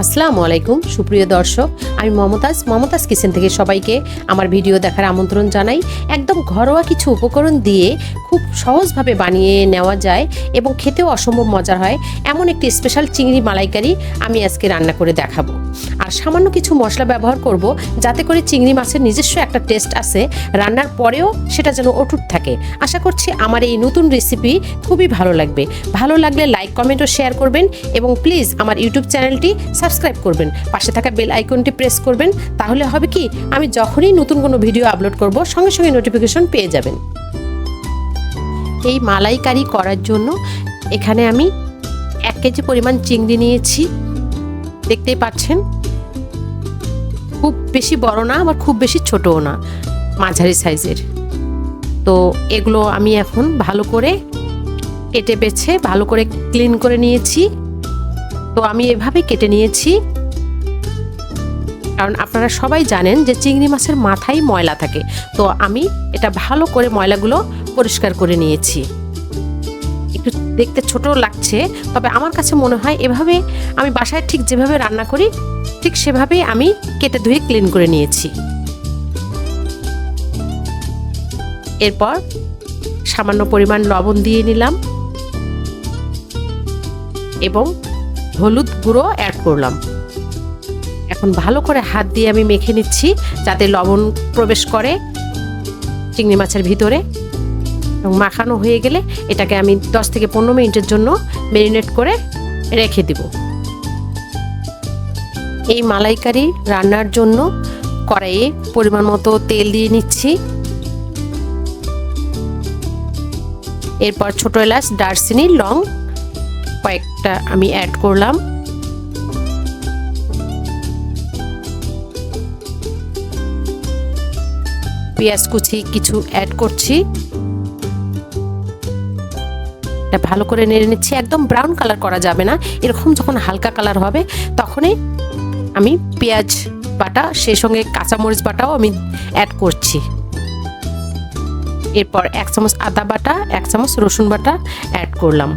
আসসালামু আলাইকুম, সুপ্রিয় দর্শক। আমি মমতাজ মমতাজ কিচেন থেকে সবাইকে আমার ভিডিও দেখার আমন্ত্রণ জানাই। একদম ঘরোয়া কিছু উপকরণ দিয়ে খুব সহজভাবে বানিয়ে নেওয়া যায় এবং খেতেও অসম্ভব মজার হয়। এমন একটি স্পেশাল চিংড়ি মালাইকারি আমি আজকে রান্না করে দেখাবো। আর সামান্য কিছু মশলা ব্যবহার করব, যাতে করে চিংড়ি মাছের নিজস্ব একটা টেস্ট আছে। রান্নার পরেও সেটা যেন অটুট থাকে। আশা করছি আমার এই নতুন রেসিপি খুবই ভালো লাগবে। ভালো লাগলে লাইক কমেন্ট ও শেয়ার করবেন এবং প্লিজ আমার ইউটিউব চ্যানেলটি সাবস্ক্রাইব করবেন। পাশে থাকা বেল আইকনটি প্রেস করবেন। তাহলে হবে কি, আমি যখনই নতুন কোনো ভিডিও আপলোড করব, সঙ্গে সঙ্গে নোটিফিকেশন পেয়ে যাবেন। এই মালাইকারি করার জন্য এখানে আমি এক কেজি পরিমাণ চিংড়ি নিয়েছি। দেখতেই পাচ্ছেন? খুব বেশি বড় না, আবার খুব বেশি ছোটও না, মাঝারি সাইজের। তো এগুলো আমি এখন ভালো করে কেটে বেছে, ভালো করে ক্লিন করে নিয়েছি। তো আমি এভাবে কেটে নিয়েছি। কারণ আপনারা সবাই জানেন যে চিংড়ি মাছের মাথায় ময়লা থাকে। তো আমি এটা ভালো করে ময়লাগুলো পরিষ্কার করে নিয়েছি। একটু দেখতে ছোট লাগছে, তবে আমার কাছে মনে হয় এভাবে আমি বাসায় ঠিক যেভাবে রান্না করি, ঠিক সেভাবেই আমি কেটে ধুয়ে ক্লিন করে নিয়েছি। এরপর সামান্য পরিমাণ লবণ দিয়ে নিলাম। এবং হলুদ গুঁড়ো অ্যাড করলাম। এখন ভালো করে হাত দিয়ে আমি মেখে নিচ্ছি যাতে লবণ প্রবেশ করে চিংড়ি মাছের ভিতরে। এবং মাখানো হয়ে গেলে এটাকে আমি দশ থেকে পনেরো মিনিটের জন্য ম্যারিনেট করে রেখে দিব। এই মালাইকারি রান্নার জন্য কড়াইয়ে পরিমাণ মতো তেল দিয়ে নিচ্ছি। এরপর ছোট এলাচ, দারচিনি, লং কয়েকটা আমি অ্যাড করলাম। পেঁয়াজ কুচি কিছু অ্যাড করছি। এটা ভালো করে নেড়ে নিচ্ছি। একদম ব্রাউন কালার করা যাবে না। এরকম যখন হালকা কালার হবে, তখনই আমি পেঁয়াজ বাটা, সেই সঙ্গে কাঁচামরিচ বাটাও আমি অ্যাড করছি। এরপর এক চামচ আদা বাটা, এক চামচ রসুন বাটা অ্যাড করলাম।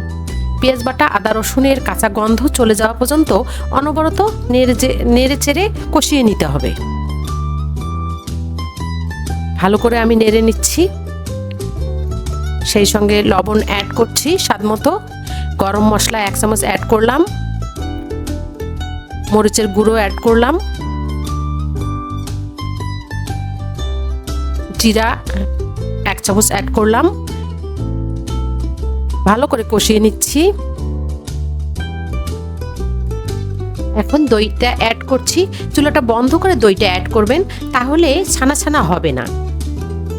পেঁয়াজ বাটা, আদা, রসুনের কাঁচা গন্ধ চলে যাওয়া পর্যন্ত অনবরত নেড়ে চেড়ে কষিয়ে নিতে হবে। ভালো করে আমি নেড়ে নিচ্ছি। সেই সঙ্গে লবণ অ্যাড করছি, স্বাদ মতো। গরম মশলা এক চামচ অ্যাড করলাম। মরিচের গুঁড়ো অ্যাড করলাম। জিরা এক চামচ অ্যাড করলাম। ভালো করে কষিয়ে নিচ্ছি। এখন দইটা অ্যাড করছি। চুলাটা বন্ধ করে দইটা অ্যাড করবেন, তাহলে ছানা ছানা হবে না।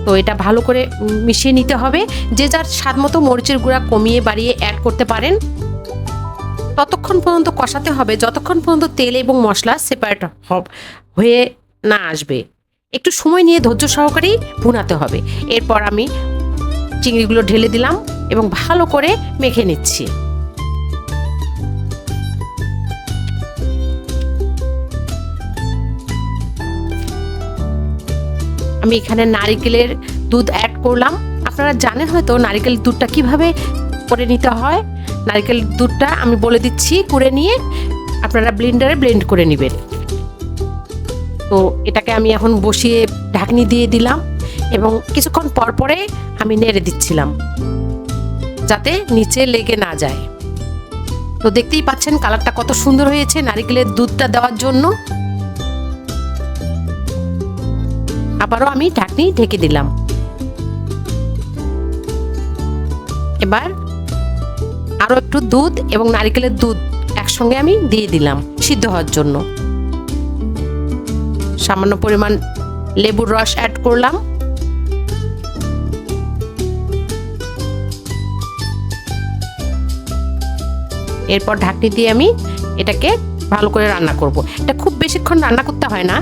তো এটা ভালো করে মিশিয়ে নিতে হবে। যে যার স্বাদ মতো মরিচের গুঁড়া কমিয়ে বাড়িয়ে অ্যাড করতে পারেন। ততক্ষণ পর্যন্ত কষাতে হবে। যতক্ষণ পর্যন্ত তেল এবং মশলা সেপারেট হয়ে না আসবে। একটু সময় নিয়ে ধৈর্য সহকারেই ভুনাতে হবে। এরপর আমি চিংড়িগুলো ঢেলে দিলাম এবং ভালো করে মেখে নিচ্ছি। আমি এখানে নারিকেলের দুধ অ্যাড করলাম। আপনারা জানেন হয়তো নারিকেল দুধটা কীভাবে করে নিতে হয়। নারিকেল দুধটা আমি বলে দিচ্ছি করে নিয়ে আপনারা ব্লেন্ডারে ব্লেন্ড করে নেবেন। তো এটাকে আমি এখন বসিয়ে ঢাকনি দিয়ে দিলাম। এবং কিছুক্ষণ পর পরে আমি নেড়ে দিচ্ছিলাম, যাতে নিচে লেগে না যায়। তো দেখতেই পাচ্ছেন কালারটা কত সুন্দর হয়েছে নারিকেলের দুধটা দেওয়ার জন্য। আবারও আমি ঢাকনি ঢেকে দিলাম। এবার আরও একটু দুধ এবং নারিকেলের দুধ একসঙ্গে আমি দিয়ে দিলাম সিদ্ধ হওয়ার জন্য। সামান্য পরিমাণ লেবুর রস অ্যাড করলাম। এরপর ঢাকনি দিয়ে আমি এটাকে ভালো করে রান্না করব। এটা খুব বেশিক্ষণ রান্না করতে হয় না।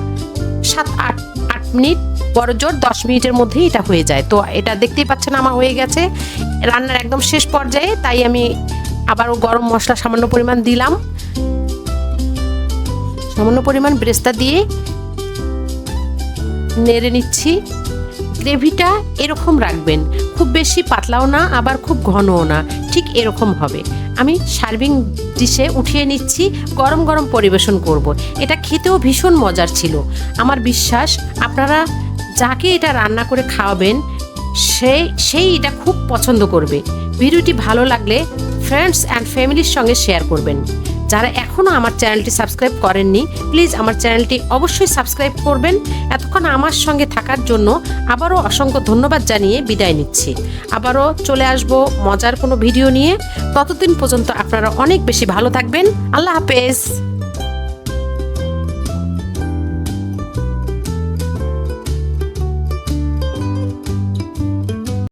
সাত, আট আট মিনিট, বড় জোর দশ মিনিটের মধ্যেই এটা হয়ে যায়। তো এটা দেখতেই পাচ্ছেন আমার হয়ে গেছে। রান্নার একদম শেষ পর্যায়ে তাই আমি আবারও গরম মশলা সামান্য পরিমাণ দিলাম। সামান্য পরিমাণ ব্রেস্তা দিয়ে নেড়ে নিচ্ছি। গ্রেভিটা এরকম রাখবেন। খুব বেশি পাতলাও না, আবার খুব ঘনও না। ঠিক এরকম হবে। আমি সার্ভিং ডিশে উঠিয়ে নিচ্ছি, গরম গরম পরিবেশন করব। এটা খেতেও ভীষণ মজার ছিল। আমার বিশ্বাস, আপনারা যাকে এটা রান্না করে খাওয়াবেন, সে, সেই এটা খুব পছন্দ করবে। ভিডিওটি ভালো লাগলে ফ্রেন্ডস অ্যান্ড ফ্যামিলির সঙ্গে শেয়ার করবেন। যারা এখনও আমার চ্যানেলটি সাবস্ক্রাইব করেননি, প্লিজ আমার চ্যানেলটি অবশ্যই সাবস্ক্রাইব করবেন। এতক্ষণ আমার সঙ্গে থাকার জন্য আবারও অসংখ্য ধন্যবাদ জানিয়ে বিদায় নিচ্ছি। আবারও চলে আসব মজার কোনো ভিডিও নিয়ে। ততদিন পর্যন্ত আপনারা অনেক বেশি ভালো থাকবেন। আল্লাহ হাফেজ।